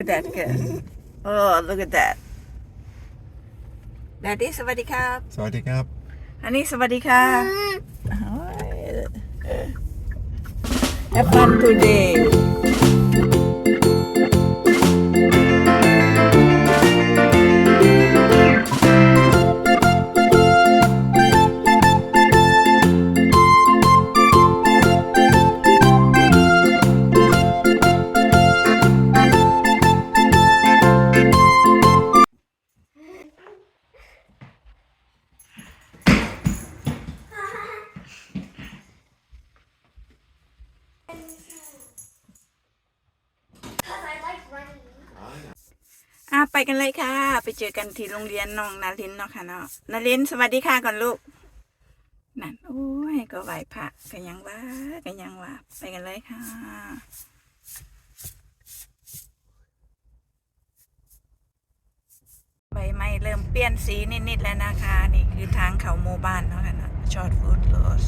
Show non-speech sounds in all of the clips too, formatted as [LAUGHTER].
Look at that kid. Oh, look at that. Daddy สวัสดีครับ สวัสดีครับ อันนี้สวัสดีค่ะโอ้ย Have fun today อะไปกันเลยค่ะ ไปเจอกันที่โรงเรียนน้องนารินเนาะค่ะเนาะนารินสวัสดีค่ะก่อนลูกนั่นโอ้ยก็ไหวพระกันยังว่ากันยังว่าไปกันเลยค่ะใบไม้เริ่มเปลี่ยนสีนิดๆแล้วนะคะ นี่คือทางเขาหมู่บ้านเนาะค่ะนะชอตฟูดโรส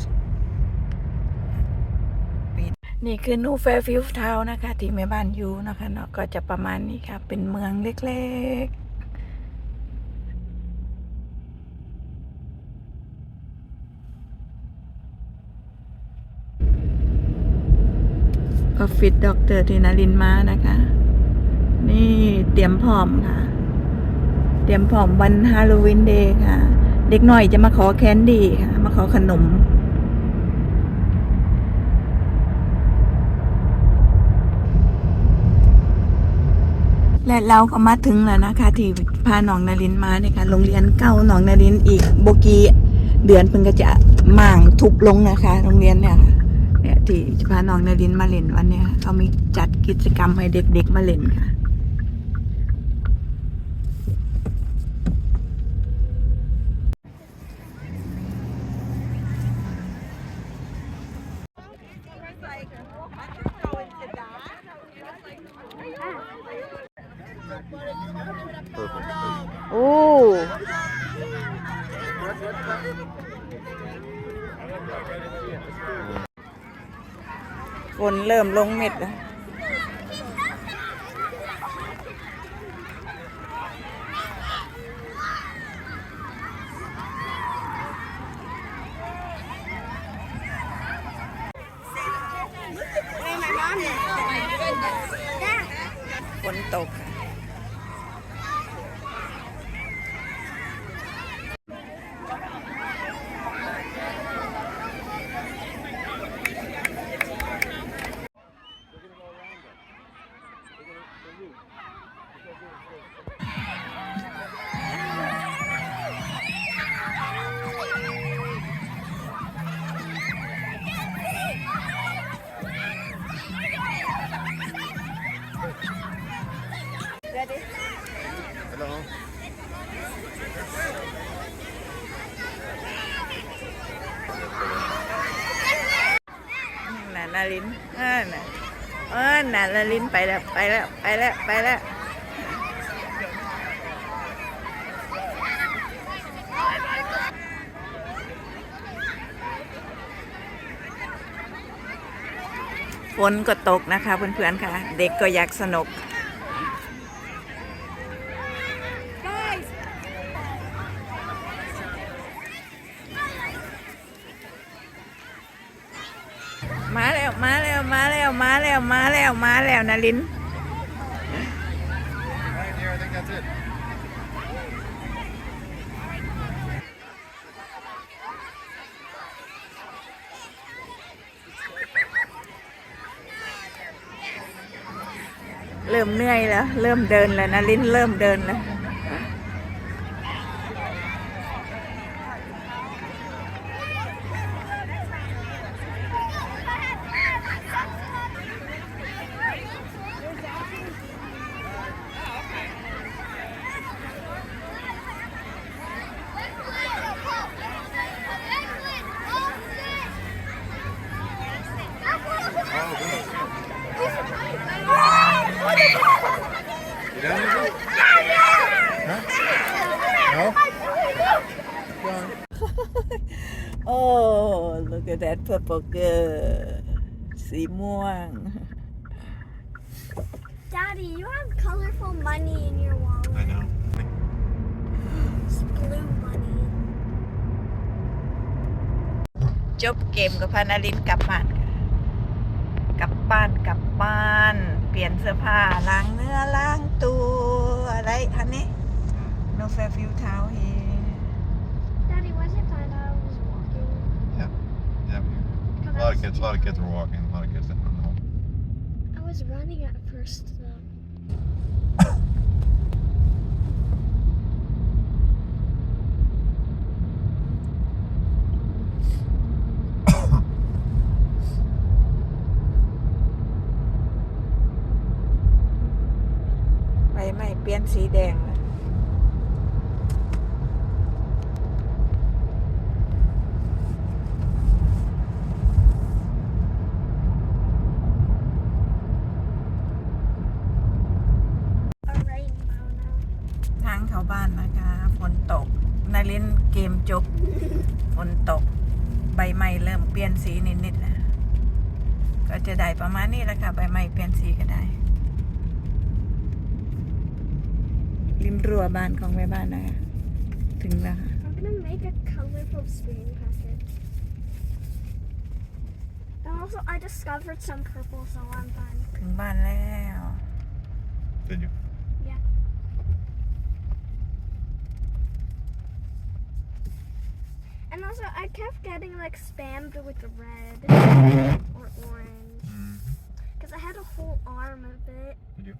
นี่คือนูแฟฟิลทาวนะคะ ที่แม่บ้านอยู่นะคะเนาะก็จะประมาณนี้ค่ะ เป็นเมืองเล็กๆออฟฟิศด็อกเตอร์ทีนารินมานะคะ นี่เตรียมพร้อมค่ะ เตรียมพร้อมวันฮาโลวีนเดย์ค่ะ เด็กหน่อยจะมาขอแคนดี้ค่ะ มาขอขนม และเราก็มาถึงแล้วนะคะ ที่พาหนองนารินมาเนี่ยค่ะโรงเรียนเก้าหนองนารินอีกโบกีเดือนเพิ่งก็จะหม่างทุบลงนะคะ โรงเรียนเนี่ยเนี่ยที่พาหนองนารินมาเล่นวันเนี้ยเขามีจัดกิจกรรมให้เด็กๆมาเล่นค่ะ โอ้ ฝนเริ่มลงเม็ดแล้วฝนตก นารินเออน่ะเออน่ะนารินไปแล้วไปแล้วไปแล้วไปแล้วฝนก็ตกนะคะเพื่อนๆค่ะ เด็กก็อยากสนุก มาแล้วมา แล้วมาแล้วมาแล้วมาแล้วมาแล้วนาริน เริ่มเหนื่อยแล้ว เริ่มเดินแล้วนารินเริ่มเดินแล้ว You done with it? Huh? No? Go on. โอ้ look at that purple girl สีม่วง Dad, Daddy, you have colorful money in your wallet. I know. It's blue money. จบเกมกับพานาลินกลับบ้านค่ะกลับบ้านกลับบ้าน เปลี่ยนเสื้อผ้าล้างเนื้อล้างตัวอะไรอันนี้ no fair few towel here lot of was- kids. A lot of kids were walking. A lot of kids didn't run home. I was running at first, though. [COUGHS] ใบไม้เปลี่ยนสีแดง นตก ใบไม้เริ่มเปลี่ยนสีนิดๆแล้วก็จะได้ประมาณนี้แหละค่ะ ใบไม้เปลี่ยนสีก็ได้ ริมรั้วบ้านของแม่บ้านนะคะถึงแล้วค่ะ I'm gonna make a colorful screen packet. And also, I discovered some purple, so I'm done. ถึงบ้านแล้ว Did you? Yeah. And also, I kept getting like spammed with red or orange. Mm-hmm. Because I had a whole arm of it. Did you?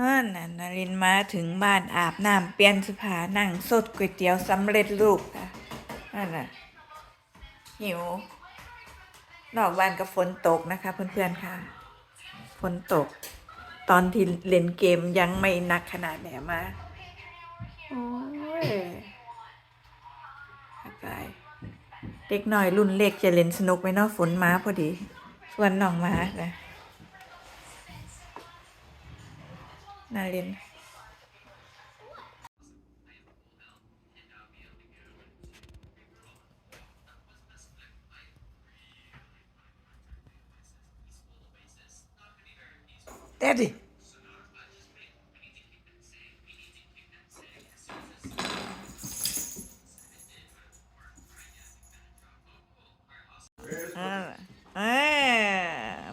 นั่นน่ะนารินมาถึงบ้านอาบน้ำเปลี่ยนเสื้อผ้านั่งสดก๋วยเตี๋ยวสำเร็จรูปค่ะนั่นน่ะหิวนอกบ้านก็ฝนตกนะคะ เพื่อนๆค่ะฝนตก ตอนที่เล่นเกมยังไม่หนักขนาดแหนมา โอ้ยอากาย เด็กหน่อยรุ่นเล็กจะเล่นสนุกไหมเนาะฝนมาพอดีส่วนน้องมาค่ะนาเรียน Daddy อ่า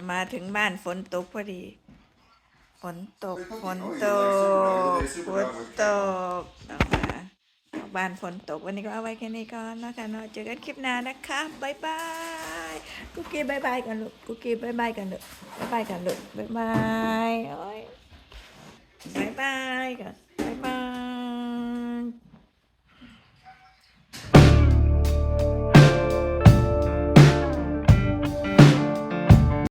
มาถึงบ้านฝนตกพอดี ฝนตกฝนตกฝนตกเอามาบ้านฝนตกวันนี้ก็เอาไว้แค่นี้ก่อนนะคะเนาะเจอกันคลิปหน้านะคะบายบายกุ๊กกี้บายบายกันลูกกุ๊กกี้บายบายกันลูกบายบายกันลูกบายบายโอ้ยบายบายกัน